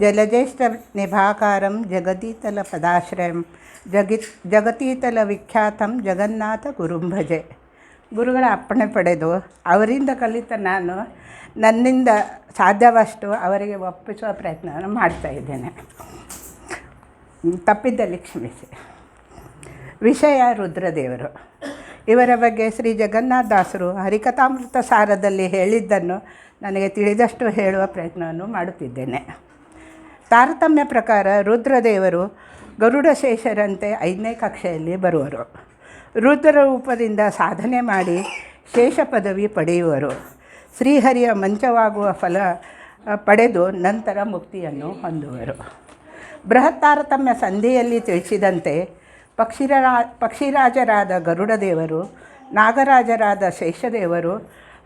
ಜಲಜ್ಯೇಷ್ಠನಿಭಾಕಾರಂ ಜಗದೀತಲಪದಾಶ್ರಯಂ ಜಗಿ ಜಗತೀತಲವಿಖ್ಯಾತಂ ಜಗನ್ನಾಥ ಗುರುಂ ಭಜೆ ಗುರುಗಳ ಅಪ್ಪಣೆ ಪಡೆದು, ಅವರಿಂದ ಕಲಿತ ನಾನು ನನ್ನಿಂದ ಸಾಧ್ಯವಷ್ಟು ಅವರಿಗೆ ಒಪ್ಪಿಸುವ ಪ್ರಯತ್ನವನ್ನು ಮಾಡ್ತಾಯಿದ್ದೇನೆ ತಪ್ಪಿದ್ದಲ್ಲಿ ಕ್ಷಮಿಸಿ. ವಿಷಯ ರುದ್ರದೇವರು. ಇವರ ಬಗ್ಗೆ ಶ್ರೀ ಜಗನ್ನಾಥದಾಸರು ಹರಿಕಥಾಮೃತ ಸಾರದಲ್ಲಿ ಹೇಳಿದ್ದನ್ನು ನನಗೆ ತಿಳಿದಷ್ಟು ಹೇಳುವ ಪ್ರಯತ್ನವನ್ನು ಮಾಡುತ್ತಿದ್ದೇನೆ. ತಾರತಮ್ಯ ಪ್ರಕಾರ ರುದ್ರದೇವರು ಗರುಡಶೇಷರಂತೆ ಐದನೇ ಕಕ್ಷೆಯಲ್ಲಿ ಬರುವರು. ರುದ್ರ ರೂಪದಿಂದ ಸಾಧನೆ ಮಾಡಿ ಶೇಷ ಪದವಿ ಪಡೆಯುವರು. ಶ್ರೀಹರಿಯ ಮಂಚವಾಗುವ ಫಲ ಪಡೆದು ನಂತರ ಮುಕ್ತಿಯನ್ನು ಹೊಂದುವರು. ಬೃಹತ್ ತಾರತಮ್ಯ ಸಂಧಿಯಲ್ಲಿ ತಿಳಿಸಿದಂತೆ ಪಕ್ಷಿರಾ ಪಕ್ಷಿರಾಜರಾದ ಗರುಡದೇವರು, ನಾಗರಾಜರಾದ ಶೇಷದೇವರು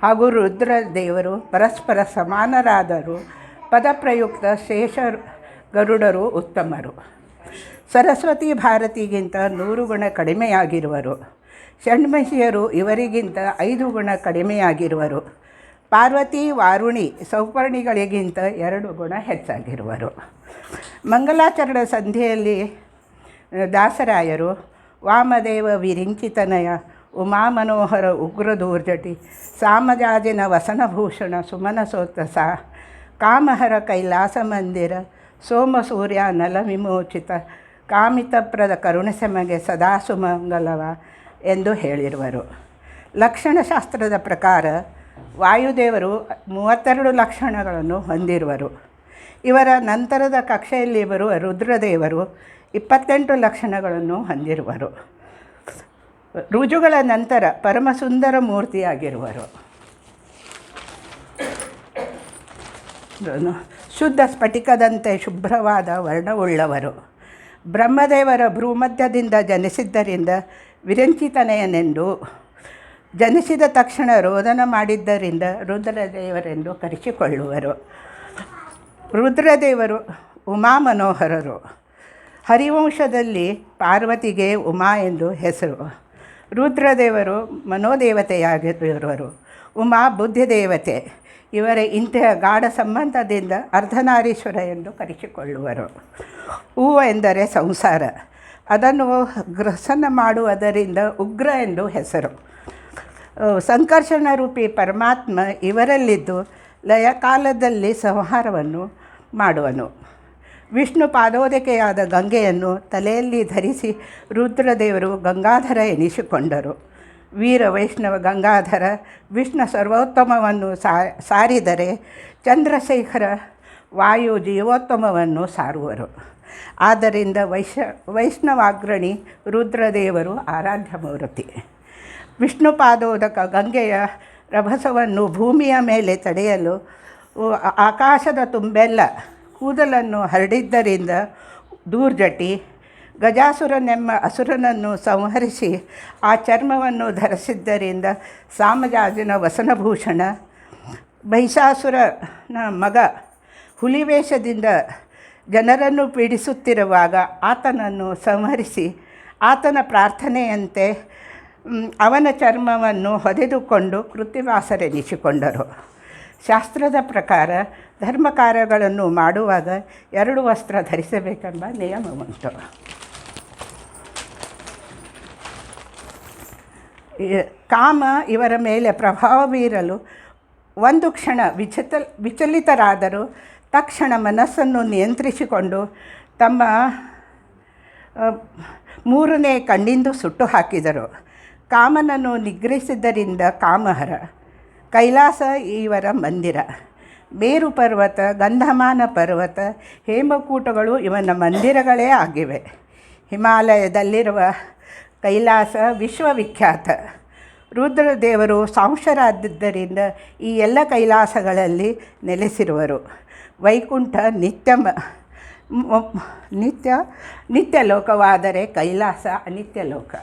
ಹಾಗೂ ರುದ್ರದೇವರು ಪರಸ್ಪರ ಸಮಾನರಾದರು. ಪದಪ್ರಯುಕ್ತ ಶೇಷ ಗರುಡರು ಉತ್ತಮರು. ಸರಸ್ವತಿ ಭಾರತಿಗಿಂತ ನೂರು ಗುಣ ಕಡಿಮೆಯಾಗಿರುವರು. ಷಣ್ಮಹಿಯರು ಇವರಿಗಿಂತ ಐದು ಗುಣ ಕಡಿಮೆಯಾಗಿರುವರು. ಪಾರ್ವತಿ, ವಾರುಣಿ, ಸೌಪರ್ಣಿಗಳಿಗಿಂತ ಎರಡು ಗುಣ ಹೆಚ್ಚಾಗಿರುವರು. ಮಂಗಲಾಚರಣ ಸಂಧಿಯಲ್ಲಿ ದಾಸರಾಯರು, ವಾಮದೇವ ವಿರಿಂಚಿತನಯ ಉಮಾಮನೋಹರ ಉಗ್ರದೂರ್ಜಟಿ ಸಾಮಜಾಜಿನ ವಸನಭೂಷಣ ಸುಮನಸೋತ್ತಸ ಕಾಮಹರ ಕೈಲಾಸ ಮಂದಿರ ಸೋಮಸೂರ್ಯ ನಲ ವಿಮೋಚಿತ ಕಾಮಿತಪ್ರದ ಕರುಣಸೆಮಗೆ ಸದಾ ಸುಮಂಗಲವ ಎಂದು ಹೇಳಿರುವರು. ಲಕ್ಷಣಶಾಸ್ತ್ರದ ಪ್ರಕಾರ ವಾಯುದೇವರು ಮೂವತ್ತೆರಡು ಲಕ್ಷಣಗಳನ್ನು ಹೊಂದಿರುವರು. ಇವರ ನಂತರದ ಕಕ್ಷೆಯಲ್ಲಿ ಬರುವ ರುದ್ರದೇವರು ಇಪ್ಪತ್ತೆಂಟು ಲಕ್ಷಣಗಳನ್ನು ಹೊಂದಿರುವರು. ರುಜುಗಳ ನಂತರ ಪರಮಸುಂದರ ಮೂರ್ತಿಯಾಗಿರುವರು. ಶುದ್ಧ ಸ್ಫಟಿಕದಂತೆ ಶುಭ್ರವಾದ ವರ್ಣವುಳ್ಳವರು. ಬ್ರಹ್ಮದೇವರ ಭ್ರೂಮಧ್ಯದಿಂದ ಜನಿಸಿದ್ದರಿಂದ ವಿರಂಚಿತನೆಯನೆಂದು ಜನಿಸಿದ ತಕ್ಷಣ ರೋದನ ಮಾಡಿದ್ದರಿಂದ ರುದ್ರದೇವರೆಂದು ಕರೆಸಿಕೊಳ್ಳುವರು. ರುದ್ರದೇವರು ಉಮಾ ಮನೋಹರರು. ಹರಿವಂಶದಲ್ಲಿ ಪಾರ್ವತಿಗೆ ಉಮಾ ಎಂದು ಹೆಸರು. ರುದ್ರದೇವರು ಮನೋದೇವತೆಯಾಗಿರುವರು. ಉಮಾ ಬುದ್ಧಿದೇವತೆ. ಇವರ ಇಂತಹ ಗಾಢ ಸಂಬಂಧದಿಂದ ಅರ್ಧನಾರೀಶ್ವರ ಎಂದು ಕರೆಸಿಕೊಳ್ಳುವರು. ಹೂವು ಎಂದರೆ ಸಂಸಾರ. ಅದನ್ನು ಗ್ರಸನ ಮಾಡುವುದರಿಂದ ಉಗ್ರ ಎಂದು ಹೆಸರು. ಸಂಕರ್ಷಣ ರೂಪಿ ಪರಮಾತ್ಮ ಇವರಲ್ಲಿದ್ದು ಲಯಕಾಲದಲ್ಲಿ ಸಂಹಾರವನ್ನು ಮಾಡುವನು. ವಿಷ್ಣು ಪಾದೋದಕೆಯಾದ ಗಂಗೆಯನ್ನು ತಲೆಯಲ್ಲಿ ಧರಿಸಿ ರುದ್ರದೇವರು ಗಂಗಾಧರ ಎನಿಸಿಕೊಂಡರು. ವೀರ ವೈಷ್ಣವ ಗಂಗಾಧರ, ವಿಷ್ಣು ಸರ್ವೋತ್ತಮವನ್ನು ಸಾರಿದರೆ ಚಂದ್ರಶೇಖರ ವಾಯು ಜೀವೋತ್ತಮವನ್ನು ಸಾರುವರು. ಆದ್ದರಿಂದ ವೈಶ, ವೈಷ್ಣವಾಗ್ರಣಿ ರುದ್ರದೇವರು ಆರಾಧ್ಯ ಮೂರ್ತಿ. ವಿಷ್ಣುಪಾದೋದಕ ಗಂಗೆಯ ರಭಸವನ್ನು ಭೂಮಿಯ ಮೇಲೆ ತಡೆಯಲು ಆಕಾಶದ ತುಂಬೆಲ್ಲ ಕೂದಲನ್ನು ಹರಡಿದ್ದರಿಂದ ದೂರ್ಜಟಿ ಗಜಾಸುರನೆಂಬ ಅಸುರನನ್ನು ಸಂಹರಿಸಿ ಆ ಚರ್ಮವನ್ನು ಧರಿಸಿದ್ದರಿಂದ ಸಾಮಜಾಜಿನ ವಸನಭೂಷಣ, ಮಹಿಷಾಸುರನ ಮಗ ಹುಲಿವೇಷದಿಂದ ಜನರನ್ನು ಪೀಡಿಸುತ್ತಿರುವಾಗ ಆತನನ್ನು ಸಂಹರಿಸಿ ಆತನ ಪ್ರಾರ್ಥನೆಯಂತೆ ಅವನ ಚರ್ಮವನ್ನು ಹೊದೆದುಕೊಂಡು ಕೃತಿವಾಸರೆನಿಸಿಕೊಂಡರು. ಶಾಸ್ತ್ರದ ಪ್ರಕಾರ ಧರ್ಮ ಕಾರ್ಯಗಳನ್ನು ಮಾಡುವಾಗ ಎರಡು ವಸ್ತ್ರ ಧರಿಸಬೇಕೆಂಬ ನಿಯಮ ಕಾಮ ಇವರ ಮೇಲೆ ಪ್ರಭಾವ ಬೀರಲು ಒಂದು ಕ್ಷಣ ವಿಚಿತ ವಿಚಲಿತರಾದರೂ. ತಕ್ಷಣ ಮನಸ್ಸನ್ನು ನಿಯಂತ್ರಿಸಿಕೊಂಡು ತಮ್ಮ ಮೂರನೇ ಕಣ್ಣಿಂದು ಸುಟ್ಟು ಹಾಕಿದರು. ಕಾಮನನ್ನು ನಿಗ್ರಹಿಸಿದ್ದರಿಂದ ಕಾಮಹರ, ಕೈಲಾಸ ಇವರ ಮಂದಿರ, ಮೇರು ಪರ್ವತ, ಗಂಧಮಾನ ಪರ್ವತ, ಹೇಮಕೂಟಗಳು ಇವನ ಮಂದಿರಗಳೇ ಆಗಿವೆ. ಹಿಮಾಲಯದಲ್ಲಿರುವ ಕೈಲಾಸ ವಿಶ್ವವಿಖ್ಯಾತ. ರುದ್ರದೇವರು ಸಾಂಶರಾದದ್ದರಿಂದ ಈ ಎಲ್ಲ ಕೈಲಾಸಗಳಲ್ಲಿ ನೆಲೆಸಿರುವರು. ವೈಕುಂಠ ನಿತ್ಯ ನಿತ್ಯ ನಿತ್ಯ ಲೋಕವಾದರೆ ಕೈಲಾಸ ಅನಿತ್ಯ ಲೋಕ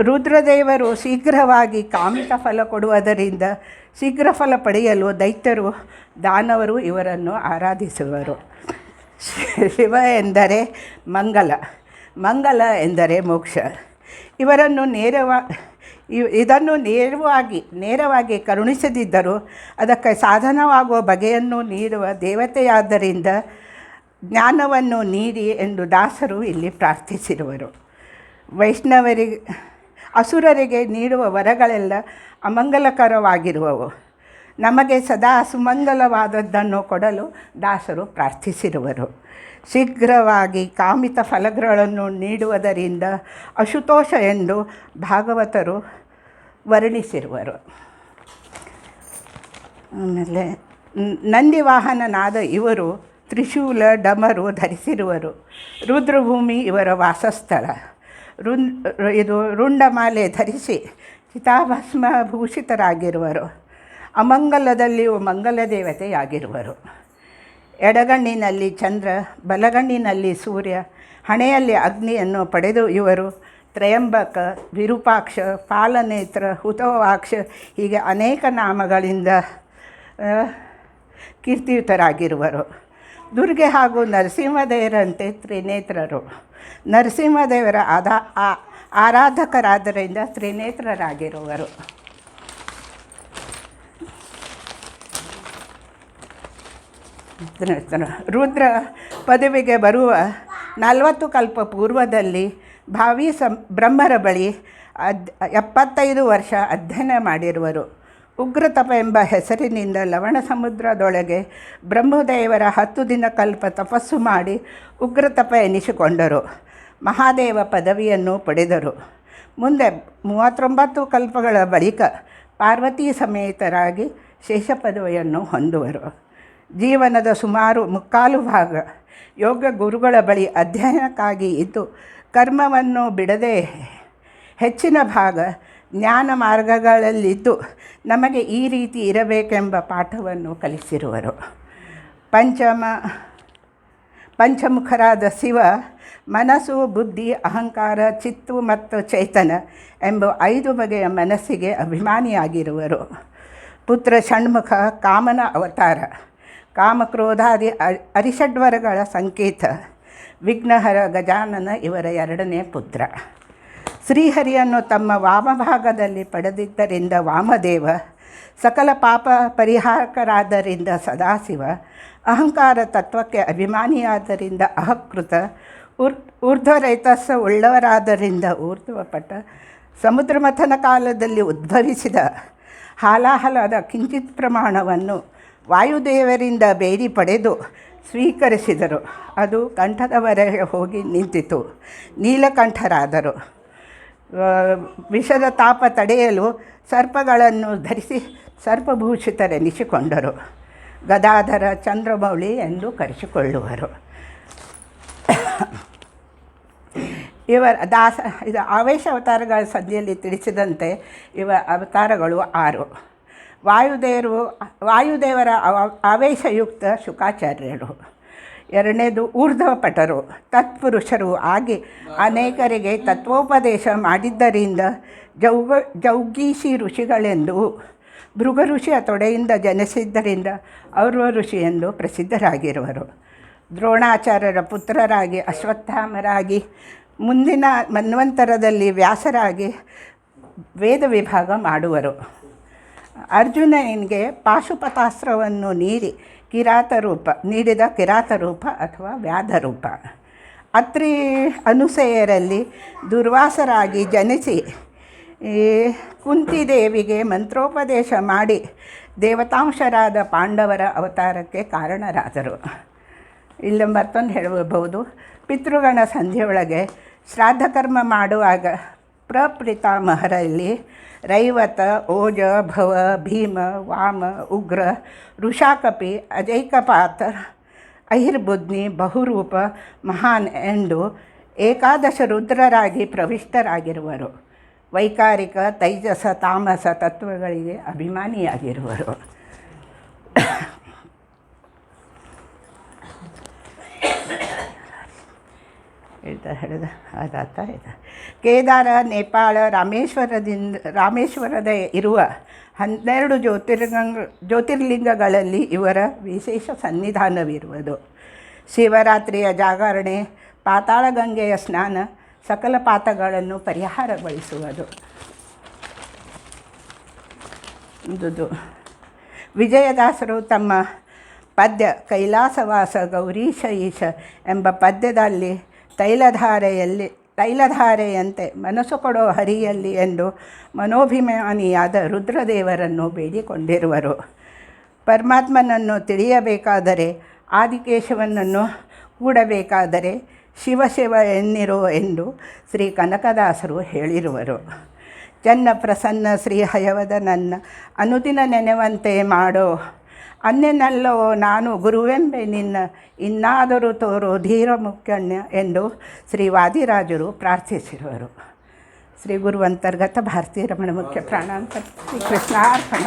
ರುದ್ರದೇವರು ಶೀಘ್ರವಾಗಿ ಕಾಮಿಕ ಫಲ ಕೊಡುವುದರಿಂದ ಶೀಘ್ರ ಫಲ ಪಡೆಯಲು ದೈತ್ಯರು, ದಾನವರು ಇವರನ್ನು ಆರಾಧಿಸುವರು. ಶಿವ ಎಂದರೆ ಮಂಗಲ. ಮಂಗಲ ಎಂದರೆ ಮೋಕ್ಷ. ಇವರನ್ನು ನೇರವಾ ಇದನ್ನು ನೇರವಾಗಿ ನೇರವಾಗಿ ಕರುಣಿಸದಿದ್ದರೂ ಅದಕ್ಕೆ ಸಾಧನವಾಗುವ ಬಗೆಯನ್ನು ನೀಡುವ ದೇವತೆಯಾದ್ದರಿಂದ ಜ್ಞಾನವನ್ನು ನೀಡಿ ಎಂದು ದಾಸರು ಇಲ್ಲಿ ಪ್ರಾರ್ಥಿಸಿರುವರು. ವೈಷ್ಣವರಿಗೆ ಅಸುರರಿಗೆ ನೀಡುವ ವರಗಳೆಲ್ಲ ಅಮಂಗಲಕರವಾಗಿರುವವು. ನಮಗೆ ಸದಾ ಸುಮಂಗಲವಾದದ್ದನ್ನು ಕೊಡಲು ದಾಸರು ಪ್ರಾರ್ಥಿಸಿರುವರು. ಶೀಘ್ರವಾಗಿ ಕಾಮಿತ ಫಲಗಳನ್ನು ನೀಡುವುದರಿಂದ ಅಶುತೋಷ ಎಂದು ಭಾಗವತರು ವರ್ಣಿಸಿರುವರು. ಆಮೇಲೆ ನಂದಿ ವಾಹನನಾದ ಇವರು ತ್ರಿಶೂಲ, ಡಮರು ಧರಿಸಿರುವರು. ರುದ್ರಭೂಮಿ ಇವರ ವಾಸಸ್ಥಳ. ರುನ್, ಇದು ರುಂಡಮಾಲೆ ಧರಿಸಿ ಚಿತಾಭಸ್ಮ ಭೂಷಿತರಾಗಿರುವರು ಅಮಂಗಲದಲ್ಲಿಯೂ ಮಂಗಲ ದೇವತೆಯಾಗಿರುವರು ಎಡಗಣ್ಣಿನಲ್ಲಿ ಚಂದ್ರ, ಬಲಗಣ್ಣಿನಲ್ಲಿ ಸೂರ್ಯ, ಹಣೆಯಲ್ಲಿ ಅಗ್ನಿಯನ್ನು ಪಡೆದು ಇವರು ತ್ರಯಂಬಕ, ವಿರೂಪಾಕ್ಷ, ಪಾಲನೇತ್ರ, ಹುತವಾಕ್ಷ, ಹೀಗೆ ಅನೇಕ ನಾಮಗಳಿಂದ ಕೀರ್ತಿಯುತರಾಗಿರುವರು. ದುರ್ಗೆ ಹಾಗೂ ನರಸಿಂಹದೇವರಂತೆ ತ್ರಿನೇತ್ರರು. ನರಸಿಂಹದೇವರ ಆ- ಆರಾಧಕರಾದ್ದರಿಂದ ತ್ರಿನೇತ್ರರಾಗಿರುವರು. ರುದ್ರ ಪದವಿಗೆ ಬರುವ ನಲವತ್ತು ಕಲ್ಪ ಪೂರ್ವದಲ್ಲಿ ಭಾವಿ ಸಂ, ಬ್ರಹ್ಮರ ಬಳಿ ಅದ್, ಎಪ್ಪತ್ತೈದು ವರ್ಷ ಅಧ್ಯಯನ ಮಾಡಿರುವರು. ಉಗ್ರತಪ ಎಂಬ ಹೆಸರಿನಿಂದ ಲವಣ ಸಮುದ್ರದೊಳಗೆ ಬ್ರಹ್ಮದೇವರ ಹತ್ತು ದಿನ ಕಲ್ಪ ತಪಸ್ಸು ಮಾಡಿ ಉಗ್ರತಪ ಎನಿಸಿಕೊಂಡರು. ಮಹಾದೇವ ಪದವಿಯನ್ನು ಪಡೆದರು. ಮುಂದೆ ಮೂವತ್ತೊಂಬತ್ತು ಕಲ್ಪಗಳ ಬಳಿಕ ಪಾರ್ವತಿ ಸಮೇತರಾಗಿ ಶೇಷ ಪದವಿಯನ್ನು ಹೊಂದುವರು. ಜೀವನದ ಸುಮಾರು ಮುಕ್ಕಾಲು ಭಾಗ. ಯೋಗ ಗುರುಗಳ ಬಳಿ ಅಧ್ಯಯನಕ್ಕಾಗಿ ಇದ್ದು, ಕರ್ಮವನ್ನು ಬಿಡದೆ ಹೆಚ್ಚಿನ ಭಾಗ ಜ್ಞಾನ ಮಾರ್ಗಗಳಲ್ಲಿದ್ದು ನಮಗೆ ಈ ರೀತಿ ಇರಬೇಕೆಂಬ ಪಾಠವನ್ನು ಕಲಿಸಿರುವರು. ಪಂಚಮ, ಪಂಚಮುಖರಾದ ಶಿವ, ಮನಸ್ಸು, ಬುದ್ಧಿ, ಅಹಂಕಾರ, ಚಿತ್ತು ಮತ್ತು ಚೈತನ ಎಂಬ ಐದು ಬಗೆಯ ಮನಸ್ಸಿಗೆ ಅಭಿಮಾನಿಯಾಗಿರುವರು. ಪುತ್ರ ಷಣ್ಮುಖ, ಕಾಮನ ಅವತಾರ. ಕಾಮಕ್ರೋಧಾದಿ ಅರಿಷಡ್ವರಗಳ ಸಂಕೇತ. ವಿಘ್ನಹರ ಗಜಾನನ ಇವರ ಎರಡನೇ ಪುತ್ರ. ಶ್ರೀಹರಿಯನ್ನು ತಮ್ಮ ವಾಮಭಾಗದಲ್ಲಿ ಪಡೆದಿದ್ದರಿಂದ ವಾಮದೇವ, ಸಕಲ ಪಾಪ ಪರಿಹಾರಕರಾದ್ದರಿಂದ ಸದಾಶಿವ, ಅಹಂಕಾರ ತತ್ವಕ್ಕೆ ಅಭಿಮಾನಿಯಾದ್ದರಿಂದ ಅಹಕೃತ ಊರ್ ಊರ್ಧ್ವರೈತಸ್ಸ ಉಳ್ಳವರಾದ್ದರಿಂದ ಊರ್ಧ್ವಪಟ, ಸಮುದ್ರ ಮಥನ ಕಾಲದಲ್ಲಿ ಉದ್ಭವಿಸಿದ ಹಾಲಾಹಲದ ಕಿಂಚಿತ್ ಪ್ರಮಾಣವನ್ನು ವಾಯುದೇವರಿಂದ ಬೇಡಿ ಪಡೆದು ಸ್ವೀಕರಿಸಿದರು. ಅದು ಕಂಠದವರೆಗೆ ಹೋಗಿ ನಿಂತಿತು. ನೀಲಕಂಠರಾದರು. ವಿಷದ ತಾಪ ತಡೆಯಲು ಸರ್ಪಗಳನ್ನು ಧರಿಸಿ ಸರ್ಪಭೂಷಿತರೆನಿಸಿಕೊಂಡರು ಗದಾಧರ ಚಂದ್ರಮೌಳಿ ಎಂದು ಕರೆಸಿಕೊಳ್ಳುವರು. ಇವರ ದಾಸ, ಇದು ಆವೇಶ ಅವತಾರಗಳ ಸಂಧಿಯಲ್ಲಿ ತಿಳಿಸಿದಂತೆ ಇವ ಅವತಾರಗಳು ಆರು. ವಾಯುದೇವರು ವಾಯುದೇವರ ಆವೇಶಯುಕ್ತ ಶುಕಾಚಾರ್ಯರು. ಎರಡನೇದು ಊರ್ಧ್ವಪಟರು, ತತ್ಪುರುಷರು ಆಗಿ ಅನೇಕರಿಗೆ ತತ್ವೋಪದೇಶ ಮಾಡಿದ್ದರಿಂದ ಜೌಗ ಜೌಗೀಶಿ ಋಷಿಗಳೆಂದು, ಭೃಗ ಋಷಿಯ ತೊಡೆಯಿಂದ ಜನಿಸಿದ್ದರಿಂದ ಋಷಿ ಎಂದು ಪ್ರಸಿದ್ಧರಾಗಿರುವರು. ದ್ರೋಣಾಚಾರ್ಯರ ಪುತ್ರರಾಗಿ, ಅಶ್ವತ್ಥಾಮರಾಗಿ, ಮುಂದಿನ ಮನ್ವಂತರದಲ್ಲಿ ವ್ಯಾಸರಾಗಿ ವೇದ ವಿಭಾಗ ಮಾಡುವರು. ಅರ್ಜುನನಿಗೆ ಪಾಶುಪತಾಸ್ತ್ರವನ್ನು ನೀಡಿ, ಕಿರಾತ ರೂಪ, ನೀಡಿದ ಕಿರಾತ ರೂಪ ಅಥವಾ ವ್ಯಾಧ ರೂಪ. ಅತ್ರಿ ಅನುಸೆಯರಲ್ಲಿ ದುರ್ವಾಸರಾಗಿ ಜನಿಸಿ ಕುಂತಿದೇವಿಗೆ ಮಂತ್ರೋಪದೇಶ ಮಾಡಿ ದೇವತಾಂಶರಾದ ಪಾಂಡವರ ಅವತಾರಕ್ಕೆ ಕಾರಣರಾದರು. ಇಲ್ಲಿ ಮತ್ತೊಂದು ಹೇಳಬಹುದು. ಪಿತೃಗಣ ಸಂಧಿಯೊಳಗೆ ಶ್ರಾದ್ದ ಕರ್ಮ ಮಾಡುವಾಗ ಪ್ರಪ್ರಿತಾಮಹರಲ್ಲಿ ರೈವತ ಓಜ ಭವ ಭೀಮ ವಾಮ ಉಗ್ರ ಋಷಾಕಪಿ ಅಜೈಕಪಾತ ಅಹಿರ್ಬುದ್ನಿ ಬಹುರೂಪ ಮಹಾನ್ ಎಂದು ಏಕಾದಶ ರುದ್ರರಾಗಿ ಪ್ರವಿಷ್ಟರಾಗಿರುವರು ವೈಕಾರಿಕ ತೈಜಸ ತಾಮಸ ತತ್ವಗಳಿಗೆ ಅಭಿಮಾನಿಯಾಗಿರುವರು ಹೇಳ್ತಾ ಹೇಳಿದ. ಇದ ಕೇದಾರ, ನೇಪಾಳ, ರಾಮೇಶ್ವರದಿಂದ, ರಾಮೇಶ್ವರದ ಇರುವ ಹನ್ನೆರಡು ಜ್ಯೋತಿರ್ಲಿಂಗ ಜ್ಯೋತಿರ್ಲಿಂಗಗಳಲ್ಲಿ ಇವರ ವಿಶೇಷ ಸನ್ನಿಧಾನವಿರುವುದು. ಶಿವರಾತ್ರಿಯ ಜಾಗರಣೆ, ಪಾತಾಳಗಂಗೆಯ ಸ್ನಾನ, ಸಕಲ ಪಾತಗಳನ್ನು ಪರಿಹಾರಗೊಳಿಸುವುದು. ಇದುದು. ವಿಜಯದಾಸರು ತಮ್ಮ ಪದ್ಯ ಕೈಲಾಸವಾಸ ಗೌರೀಶ ಈಶ ಎಂಬ ಪದ್ಯದಲ್ಲಿ ತೈಲಧಾರೆಯಲ್ಲಿ, ತೈಲಧಾರೆಯಂತೆ ಮನಸ್ಸು ಕೊಡೋ ಹರಿಯಲ್ಲಿ ಎಂದು ಮನೋಭಿಮಾನಿಯಾದ ರುದ್ರದೇವರನ್ನು ಬೇಡಿಕೊಂಡಿರುವರು. ಪರಮಾತ್ಮನನ್ನು ತಿಳಿಯಬೇಕಾದರೆ, ಆದಿಕೇಶವನನ್ನು ಕೂಡಬೇಕಾದರೆ ಶಿವ ಶಿವ ಎನ್ನಿರೋ ಎಂದು ಶ್ರೀ ಕನಕದಾಸರು ಹೇಳಿರುವರು. ಚನ್ನ ಪ್ರಸನ್ನ ಶ್ರೀ ಹಯವದನನ್ನ ಅನುದಿನ ನೆನೆವಂತೆ ಮಾಡೋ ಅನ್ನೆನಲ್ಲೋ ನಾನು ಗುರುವೆಂಬೆ ನಿನ್ನ ಇನ್ನಾದರೂ ತೋರು ಧೀರ ಮುಖ್ಯಣ್ಯ ಎಂದು ಶ್ರೀ ವಾದಿರಾಜರು ಪ್ರಾರ್ಥಿಸಿರುವರು. ಶ್ರೀ ಗುರು ಅಂತರ್ಗತ ಭಾರತೀಯ ರಮಣ ಮುಖ್ಯ ಪ್ರಾಣಾಂತರ ಶ್ರೀ ಕೃಷ್ಣಾರ್ಪಣ.